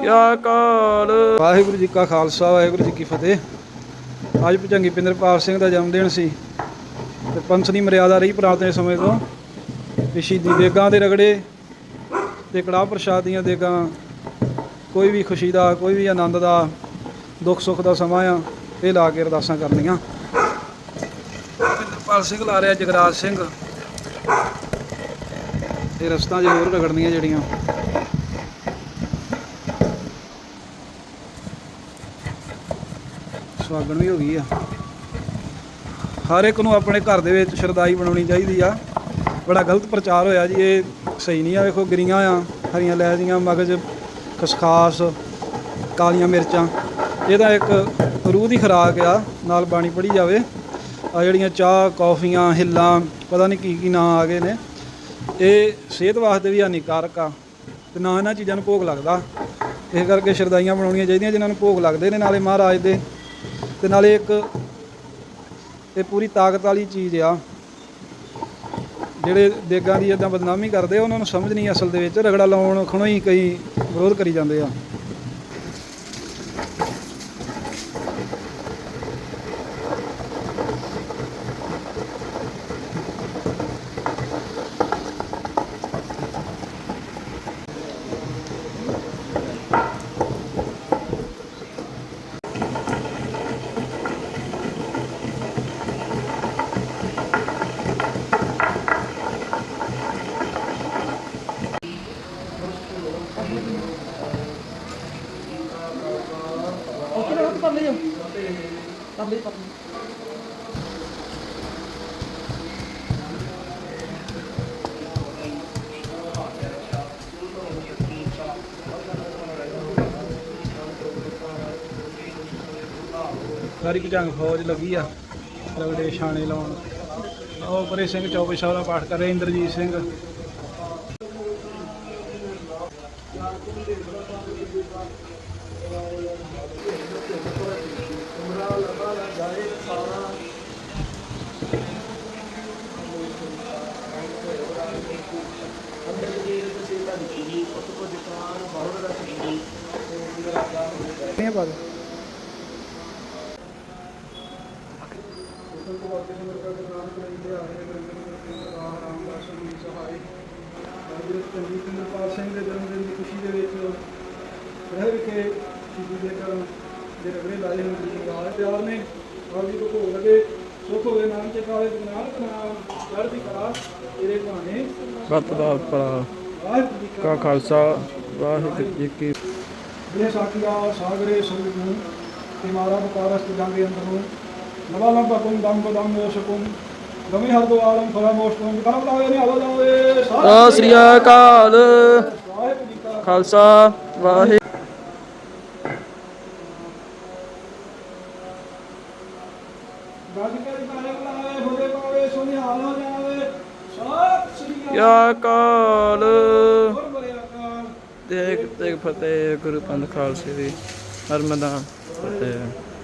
ਕਿਆ ਕਾਲ? ਵਾਹਿਗੁਰੂ ਜੀ ਕਾ ਖਾਲਸਾ ਵਾਹਿਗੁਰੂ ਜੀ ਕੀ ਫਤਿਹ। ਅੱਜ ਭਜੰਗੀ ਪਿੰਦਰਪਾਲ ਸਿੰਘ ਦਾ ਜਨਮ ਦਿਨ ਸੀ ਤੇ ਪੰਥ ਦੀ ਮਰਿਆਦਾ ਰਹੀ ਪੁਰਾਤਨ ਸਮੇਂ ਤੋਂ। ਤੇ ਸ਼ਹੀਦੀ ਦੇਗਾਂ ਦੇ ਰਗੜੇ ਤੇ ਕੜਾਹ ਪ੍ਰਸ਼ਾਦ ਦੀਆਂ ਦੇਗਾਂ ਕੋਈ ਵੀ ਖੁਸ਼ੀ ਦਾ ਕੋਈ ਵੀ ਆਨੰਦ ਦਾ ਦੁੱਖ ਸੁੱਖ ਦਾ ਸਮਾਂ ਆ ਇਹ ਲਾ ਕੇ ਅਰਦਾਸਾਂ ਕਰਨੀਆਂ। ਪਿੰਦਰਪਾਲ ਸਿੰਘ ਲਾ ਰਿਹਾ ਜਗਰਾਜ ਸਿੰਘ। ਇਹ ਰਸਤਾਂ ਜ਼ਰੂਰ ਰਗੜਨੀਆਂ ਜਿਹੜੀਆਂ। ਸੁਆਗਣ ਵੀ ਹੋ ਗਈ ਆ। ਹਰ ਇੱਕ ਨੂੰ ਆਪਣੇ ਘਰ ਦੇ ਵਿੱਚ ਸ਼ਰਦਾਈ ਬਣਾਉਣੀ ਚਾਹੀਦੀ ਆ। ਬੜਾ ਗਲਤ ਪ੍ਰਚਾਰ ਹੋਇਆ ਜੀ, ਇਹ ਸਹੀ ਨਹੀਂ ਆ। ਵੇਖੋ, ਗਰੀਆਂ ਆ, ਹਰੀਆਂ ਲੈ ਦੀਆਂ ਮਗਜ ਖਸਖਾਸ, ਕਾਲੀਆਂ ਮਿਰਚਾਂ। ਇਹਦਾ ਇੱਕ ਰੂਹ ਦੀ ਖੁਰਾਕ ਆ, ਨਾਲ ਬਾਣੀ ਪੜੀ ਜਾਵੇ। ਆ ਜਿਹੜੀਆਂ ਚਾਹ, ਕੌਫੀਆਂ, ਹਿੱਲਾਂ, ਪਤਾ ਨਹੀਂ ਕੀ ਕੀ ਨਾਂ ਆ ਗਏ ਨੇ। ਇਹ ਸਿਹਤ ਵਾਸਤੇ ਵੀ ਹਾਨੀਕਾਰਕ ਆ ਤੇ ਨਾ ਇਹਨਾਂ ਚੀਜ਼ਾਂ ਨੂੰ ਭੋਗ ਲੱਗਦਾ। ਇਸ ਕਰਕੇ ਸ਼ਰਦਾਈਆਂ ਬਣਾਉਣੀਆਂ ਚਾਹੀਦੀਆਂ ਜਿਨ੍ਹਾਂ ਨੂੰ ਭੋਗ ਲੱਗਦੇ ਨੇ ਨਾਲੇ ਮਹਾਰਾਜ ਦੇ। ਤੇ ਨਾਲੇ ਇੱਕ ਇਹ ਪੂਰੀ ਤਾਕਤ ਵਾਲੀ ਚੀਜ਼ ਆ। ਜਿਹੜੇ ਦੇਗਾਂ ਦੀ ਇਦਾਂ ਬਦਨਾਮੀ ਕਰਦੇ ਉਹਨਾਂ ਨੂੰ ਸਮਝ ਨਹੀਂ ਅਸਲ ਦੇ ਵਿੱਚ। ਰਗੜਾ ਲਾਉਣ ਖਣੋ ਹੀ ਕਈ ਵਿਰੋਧ ਕਰੀ ਜਾਂਦੇ ਆ। ਸਾਰੀ ਜੰਗ ਫੌਜ ਲੱਗੀ ਆ, ਰਗੜੇ ਛਾਣੇ ਲਾਉਣ। ਉਹ ਪਰੇ ਸਿੰਘ ਚੌਪੇ ਸਾਹਿਬ ਦਾ ਪਾਠ ਕਰ ਰਹੇ, ਇੰਦਰਜੀਤ ਸਿੰਘ। ਨਹੀਂ ਬਾਤ ਚੰਗੀ ਸਿੰਘ ਦੇ ਜਨਮ ਦਿਨ ਦੀ ਖੁਸ਼ੀ ਦੇ ਵਿੱਚ ਰਹਿ ਵਿਖੇ ਸ਼ਹੀਦੀ ਦੇ ਕਰਨ ਦੇ ਰਗੜੇ ਲਾਏ ਹੋਏ ਜੀ ਵਾਲੇ ਪਿਆਰ ਨੇ ਆਪ ਜੀ ਕੋ ਭੋਗ ਲਗੇ ਸੁਖ ਹੋਵੇ ਨਾਮ ਤੇ ਕਾਲੇ ਤੇ ਨਾਨਕ ਨਾਮ ਚੜ੍ਹਦੀ ਕਲਾ ਤੇਰੇ ਭਾਣੇ। ਸਤ ਦਾ ਜੀ ਕਾ ਖਾਲਸਾ ਵਾਹਿਗੁਰੂ ਜੀ ਕੀ ਬਲੇ ਸਾਖੀਆ ਸਾਗਰੇ ਸੁਰਗ ਨੂੰ ਤੇ ਮਾਰਾ ਬਕਾਰਸ ਤੇ ਜਾਂਗੇ ਅੰਦਰ ਨੂੰ ਨਵਾ ਲੰਬਾ ਕੁੰ ਦਮ ਕੋ ਦਮ ਮੋਸ਼ਕੁੰ ਗਮੀ ਹਰ ਦੋ ਆਲਮ ਫਲਾ ਮੋਸ਼ਕੁੰ ਕਰਮ ਲਾਵੇ ਨੇ ਆਵਾ ਜਾਵੇ ਸਤਿ ਸ੍ਰੀ ਅਕਾਲ। ਕਾ ਖਾਲਸਾ ਵਾਹਿਗੁਰੂ ਗੱਜ ਕੇ ਨਾਰੇ ਬੁਲਾਵੇ ਹੋਦੇ ਪਾਵੇ ਸੁਨਿਹਾਲ ਹੋ ਜਾਵੇ। ਸਤਿ ਸ੍ਰੀ ਅਕਾਲ। ਕਿਆ ਕਾਲ? ਹੋਰ ਬੜੇ ਅਕਾਲ। ਦੇਖ ਦੇਖ ਫਤਿਹ ਗੁਰੂ ਪੰਥ ਖਾਲਸੇ ਦੀ ਹਰਮੰਦਾਂ ਫਤਿਹ।